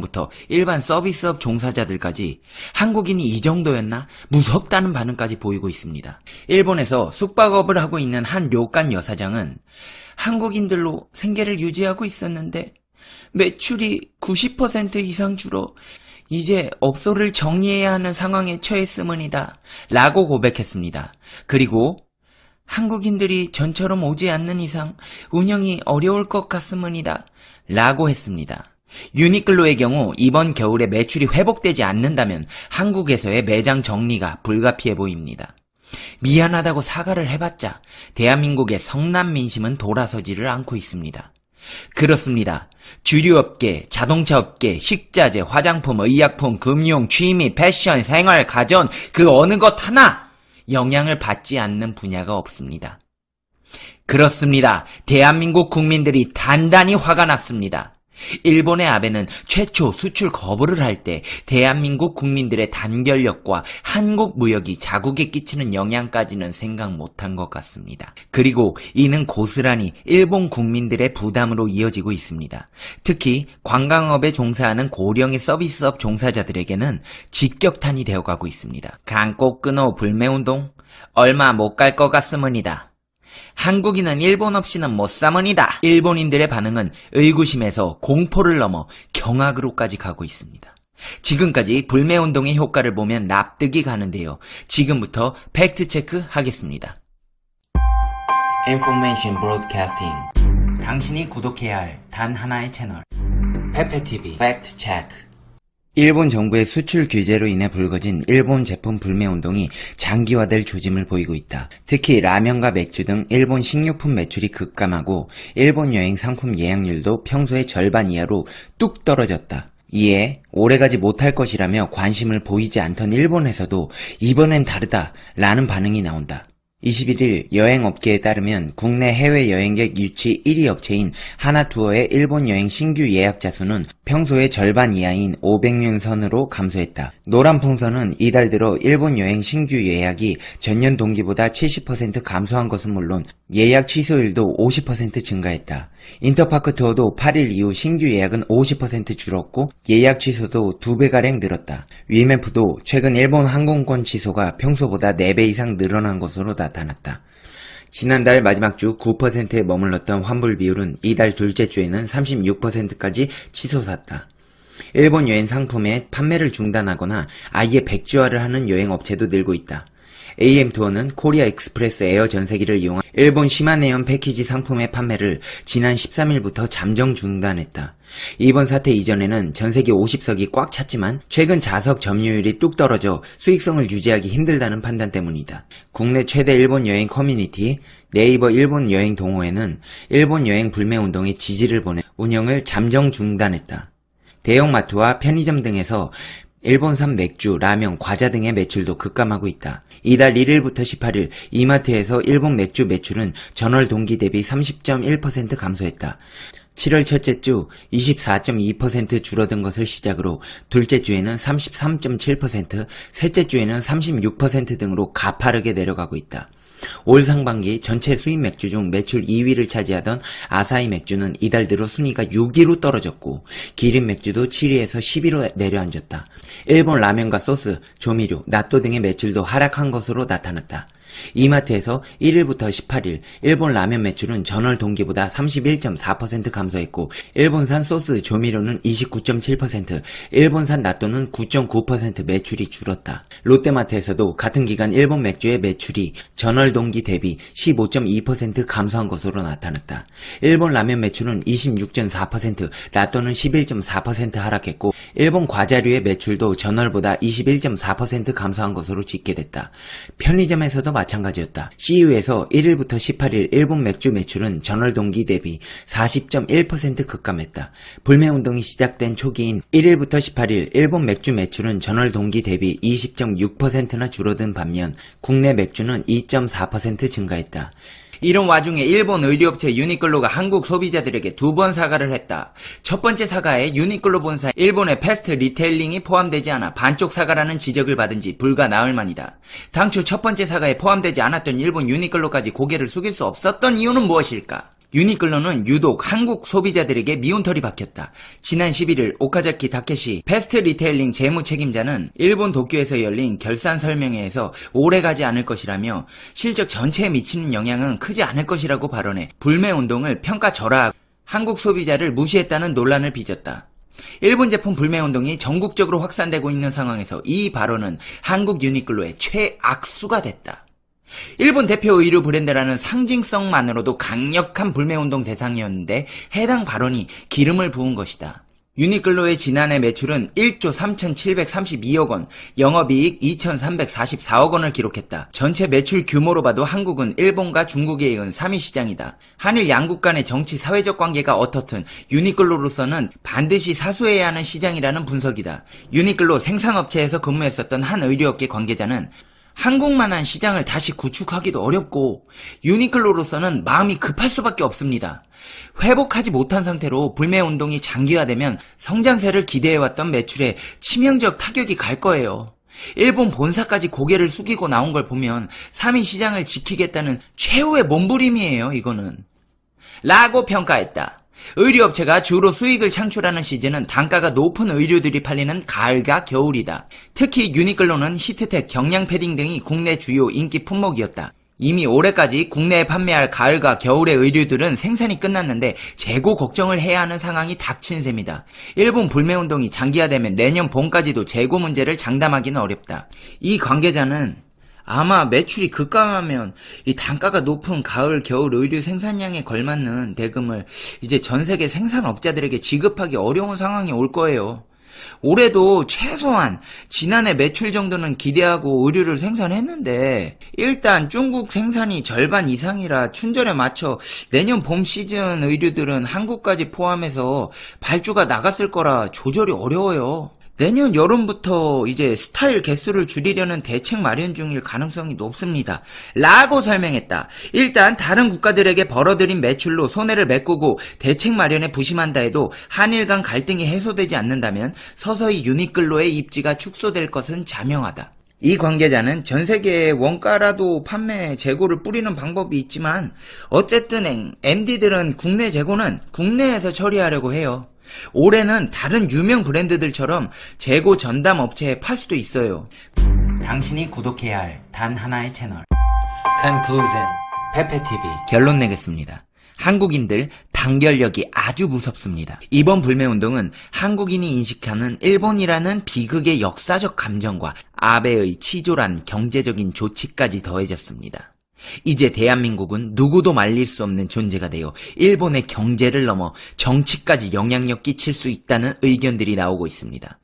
부터 일반 서비스업 종사자들까지 한국인이 이 정도였나 무섭다는 반응까지 보이고 있습니다. 일본에서 숙박업을 하고 있는 한 료칸 여사장은 한국인들로 생계를 유지하고 있었는데 매출이 90% 이상 줄어 이제 업소를 정리해야 하는 상황에 처했음은이다 라고 고백했습니다. 그리고 한국인들이 전처럼 오지 않는 이상 운영이 어려울 것 같음은이다 라고 했습니다. 유니클로의 경우 이번 겨울에 매출이 회복되지 않는다면 한국에서의 매장 정리가 불가피해 보입니다. 미안하다고 사과를 해봤자 대한민국의 성남 민심은 돌아서지를 않고 있습니다. 그렇습니다. 주류업계, 자동차업계, 식자재, 화장품, 의약품, 금융, 취미, 패션, 생활, 가전 그 어느 것 하나 영향을 받지 않는 분야가 없습니다. 그렇습니다. 대한민국 국민들이 단단히 화가 났습니다. 일본의 아베는 최초 수출 거부를 할 때 대한민국 국민들의 단결력과 한국 무역이 자국에 끼치는 영향까지는 생각 못한 것 같습니다. 그리고 이는 고스란히 일본 국민들의 부담으로 이어지고 있습니다. 특히 관광업에 종사하는 고령의 서비스업 종사자들에게는 직격탄이 되어가고 있습니다. 강꼭 끊어 불매운동? 얼마 못 갈 것 같습니다. 한국인은 일본 없이는 못 사문이다. 일본인들의 반응은 의구심에서 공포를 넘어 경악으로까지 가고 있습니다. 지금까지 불매운동의 효과를 보면 납득이 가는데요. 지금부터 팩트체크 하겠습니다. Information Broadcasting 당신이 구독해야 할 단 하나의 채널 페페TV 팩트 체크 일본 정부의 수출 규제로 인해 불거진 일본 제품 불매 운동이 장기화될 조짐을 보이고 있다. 특히 라면과 맥주 등 일본 식료품 매출이 급감하고 일본 여행 상품 예약률도 평소의 절반 이하로 뚝 떨어졌다. 이에 오래가지 못할 것이라며 관심을 보이지 않던 일본에서도 이번엔 다르다 라는 반응이 나온다. 21일 여행업계에 따르면 국내 해외 여행객 유치 1위 업체인 하나투어의 일본 여행 신규 예약자 수는 평소의 절반 이하인 500명 선으로 감소했다. 노란풍선은 이달 들어 일본 여행 신규 예약이 전년 동기보다 70% 감소한 것은 물론 예약 취소일도 50% 증가했다. 인터파크 투어도 8일 이후 신규 예약은 50% 줄었고 예약 취소도 2배가량 늘었다. 위메프도 최근 일본 항공권 취소가 평소보다 4배 이상 늘어난 것으로 나타났다. 지난달 마지막 주 9%에 머물렀던 환불 비율은 이달 둘째 주에는 36%까지 치솟았다. 일본 여행 상품의 판매를 중단하거나 아예 백지화를 하는 여행 업체도 늘고 있다. AM 투어는 코리아 익스프레스 에어 전세기를 이용한 일본 시마네온 패키지 상품의 판매를 지난 13일부터 잠정 중단했다. 이번 사태 이전에는 전세기 50석이 꽉 찼지만 최근 좌석 점유율이 뚝 떨어져 수익성을 유지하기 힘들다는 판단 때문이다. 국내 최대 일본 여행 커뮤니티 네이버 일본 여행 동호회는 일본 여행 불매 운동에 지지를 보내 운영을 잠정 중단했다. 대형마트와 편의점 등에서 일본산 맥주, 라면, 과자 등의 매출도 급감하고 있다. 이달 1일부터 18일 이마트에서 일본 맥주 매출은 전월 동기 대비 30.1% 감소했다. 7월 첫째 주 24.2% 줄어든 것을 시작으로 둘째 주에는 33.7%, 셋째 주에는 36% 등으로 가파르게 내려가고 있다. 올 상반기 전체 수입 맥주 중 매출 2위를 차지하던 아사히 맥주는 이달 들어 순위가 6위로 떨어졌고 기린 맥주도 7위에서 10위로 내려앉았다. 일본 라면과 소스, 조미료, 낫또 등의 매출도 하락한 것으로 나타났다. 이마트에서 1일부터 18일 일본 라면 매출은 전월 동기보다 31.4% 감소했고 일본산 소스 조미료는 29.7%, 일본산 낫또는 9.9% 매출이 줄었다. 롯데마트에서도 같은 기간 일본 맥주의 매출이 전월 동기 대비 15.2% 감소한 것으로 나타났다. 일본 라면 매출은 26.4%, 낫또는 11.4% 하락했고 일본 과자류의 매출도 전월보다 21.4% 감소한 것으로 집계됐다. 편의점에서도 마찬가지였다. CU에서 1일부터 18일 일본 맥주 매출은 전월 동기 대비 40.1% 급감했다. 불매운동이 시작된 초기인 1일부터 18일 일본 맥주 매출은 전월 동기 대비 20.6%나 줄어든 반면 국내 맥주는 2.4% 증가했다. 이런 와중에 일본 의류업체 유니클로가 한국 소비자들에게 두 번 사과를 했다. 첫 번째 사과에 유니클로 본사 일본의 패스트 리테일링이 포함되지 않아 반쪽 사과라는 지적을 받은 지 불과 나흘 만이다. 당초 첫 번째 사과에 포함되지 않았던 일본 유니클로까지 고개를 숙일 수 없었던 이유는 무엇일까? 유니클로는 유독 한국 소비자들에게 미운털이 박혔다. 지난 11일 오카자키 다케시 패스트 리테일링 재무 책임자는 일본 도쿄에서 열린 결산 설명회에서 오래가지 않을 것이라며 실적 전체에 미치는 영향은 크지 않을 것이라고 발언해 불매 운동을 평가절하하고 한국 소비자를 무시했다는 논란을 빚었다. 일본 제품 불매 운동이 전국적으로 확산되고 있는 상황에서 이 발언은 한국 유니클로의 최악수가 됐다. 일본 대표 의류 브랜드라는 상징성만으로도 강력한 불매운동 대상이었는데 해당 발언이 기름을 부은 것이다. 유니클로의 지난해 매출은 1조 3,732억 원, 영업이익 2,344억 원을 기록했다. 전체 매출 규모로 봐도 한국은 일본과 중국에 이은 3위 시장이다. 한일 양국 간의 정치 사회적 관계가 어떻든 유니클로로서는 반드시 사수해야 하는 시장이라는 분석이다. 유니클로 생산업체에서 근무했었던 한 의류업계 관계자는 한국만한 시장을 다시 구축하기도 어렵고 유니클로로서는 마음이 급할 수밖에 없습니다. 회복하지 못한 상태로 불매 운동이 장기화되면 성장세를 기대해왔던 매출에 치명적 타격이 갈 거예요. 일본 본사까지 고개를 숙이고 나온 걸 보면 3위 시장을 지키겠다는 최후의 몸부림이에요, 이거는. 라고 평가했다. 의류업체가 주로 수익을 창출하는 시즌은 단가가 높은 의류들이 팔리는 가을과 겨울이다. 특히 유니클로는 히트텍, 경량 패딩 등이 국내 주요 인기 품목이었다. 이미 올해까지 국내에 판매할 가을과 겨울의 의류들은 생산이 끝났는데 재고 걱정을 해야 하는 상황이 닥친 셈이다. 일본 불매운동이 장기화되면 내년 봄까지도 재고 문제를 장담하기는 어렵다. 이 관계자는 아마 매출이 급감하면 이 단가가 높은 가을, 겨울 의류 생산량에 걸맞는 대금을 이제 전 세계 생산업자들에게 지급하기 어려운 상황이 올 거예요. 올해도 최소한 지난해 매출 정도는 기대하고 의류를 생산했는데 일단 중국 생산이 절반 이상이라 춘절에 맞춰 내년 봄 시즌 의류들은 한국까지 포함해서 발주가 나갔을 거라 조절이 어려워요. 내년 여름부터 이제 스타일 개수를 줄이려는 대책 마련 중일 가능성이 높습니다. 라고 설명했다. 일단 다른 국가들에게 벌어들인 매출로 손해를 메꾸고 대책 마련에 부심한다 해도 한일 간 갈등이 해소되지 않는다면 서서히 유니클로의 입지가 축소될 것은 자명하다. 이 관계자는 전 세계에 원가라도 판매 재고를 뿌리는 방법이 있지만 어쨌든 MD들은 국내 재고는 국내에서 처리하려고 해요. 올해는 다른 유명 브랜드들처럼 재고 전담 업체에 팔 수도 있어요. 당신이 구독해야 할 단 하나의 채널. Conclusion. 페페TV. 결론 내겠습니다. 한국인들 단결력이 아주 무섭습니다. 이번 불매운동은 한국인이 인식하는 일본이라는 비극의 역사적 감정과 아베의 치졸한 경제적인 조치까지 더해졌습니다. 이제 대한민국은 누구도 말릴 수 없는 존재가 되어 일본의 경제를 넘어 정치까지 영향력 끼칠 수 있다는 의견들이 나오고 있습니다.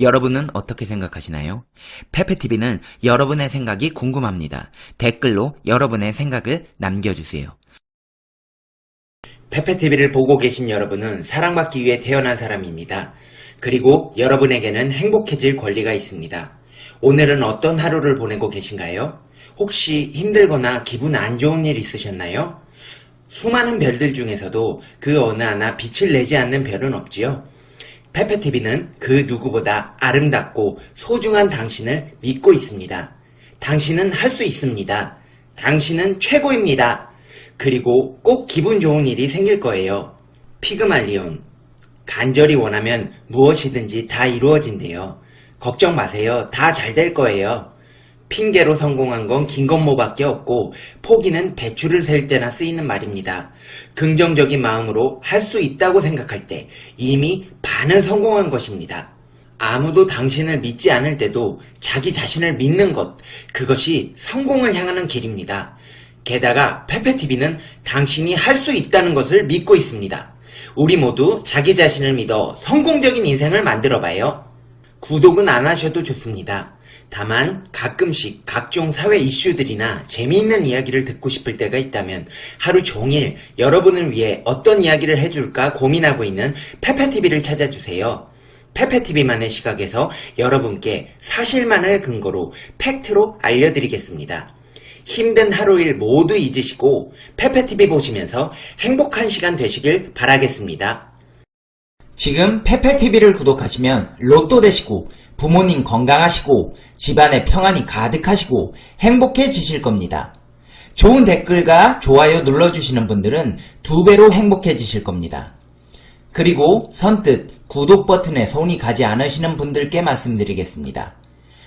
여러분은 어떻게 생각하시나요? 페페TV는 여러분의 생각이 궁금합니다. 댓글로 여러분의 생각을 남겨주세요. 페페TV를 보고 계신 여러분은 사랑받기 위해 태어난 사람입니다. 그리고 여러분에게는 행복해질 권리가 있습니다. 오늘은 어떤 하루를 보내고 계신가요? 혹시 힘들거나 기분 안 좋은 일 있으셨나요? 수많은 별들 중에서도 그 어느 하나 빛을 내지 않는 별은 없지요? 페페TV는 그 누구보다 아름답고 소중한 당신을 믿고 있습니다. 당신은 할 수 있습니다. 당신은 최고입니다. 그리고 꼭 기분 좋은 일이 생길 거예요. 피그말리온. 간절히 원하면 무엇이든지 다 이루어진대요. 걱정 마세요. 다 잘 될 거예요. 핑계로 성공한 건 김건모밖에 없고 포기는 배추를 셀 때나 쓰이는 말입니다. 긍정적인 마음으로 할 수 있다고 생각할 때 이미 반은 성공한 것입니다. 아무도 당신을 믿지 않을 때도 자기 자신을 믿는 것, 그것이 성공을 향하는 길입니다. 게다가 페페TV는 당신이 할 수 있다는 것을 믿고 있습니다. 우리 모두 자기 자신을 믿어 성공적인 인생을 만들어 봐요. 구독은 안 하셔도 좋습니다. 다만 가끔씩 각종 사회 이슈들이나 재미있는 이야기를 듣고 싶을 때가 있다면 하루 종일 여러분을 위해 어떤 이야기를 해줄까 고민하고 있는 페페TV를 찾아주세요. 페페TV만의 시각에서 여러분께 사실만을 근거로 팩트로 알려드리겠습니다. 힘든 하루 일 모두 잊으시고 페페TV 보시면서 행복한 시간 되시길 바라겠습니다. 지금 페페TV를 구독하시면 로또 되시고 부모님 건강하시고 집안에 평안이 가득하시고 행복해지실 겁니다. 좋은 댓글과 좋아요 눌러주시는 분들은 두 배로 행복해지실 겁니다. 그리고 선뜻 구독 버튼에 손이 가지 않으시는 분들께 말씀드리겠습니다.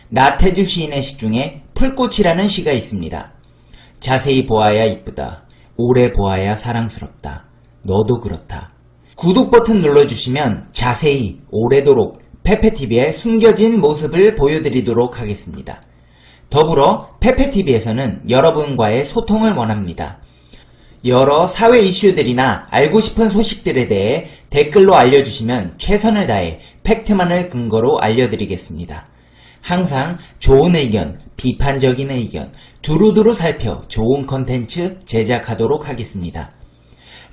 나태주 시인의 시 중에 풀꽃이라는 시가 있습니다. 자세히 보아야 이쁘다. 오래 보아야 사랑스럽다. 너도 그렇다. 구독 버튼 눌러주시면 자세히 오래도록 페페TV의 숨겨진 모습을 보여드리도록 하겠습니다. 더불어 페페TV에서는 여러분과의 소통을 원합니다. 여러 사회 이슈들이나 알고 싶은 소식들에 대해 댓글로 알려주시면 최선을 다해 팩트만을 근거로 알려드리겠습니다. 항상 좋은 의견, 비판적인 의견, 두루두루 살펴 좋은 컨텐츠 제작하도록 하겠습니다.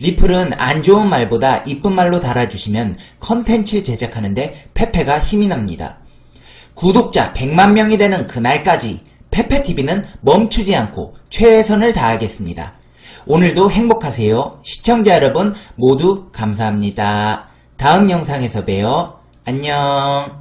리플은 안 좋은 말보다 이쁜 말로 달아주시면 컨텐츠 제작하는데 페페가 힘이 납니다. 구독자 100만 명이 되는 그날까지 페페TV는 멈추지 않고 최선을 다하겠습니다. 오늘도 행복하세요. 시청자 여러분 모두 감사합니다. 다음 영상에서 봬요. 안녕.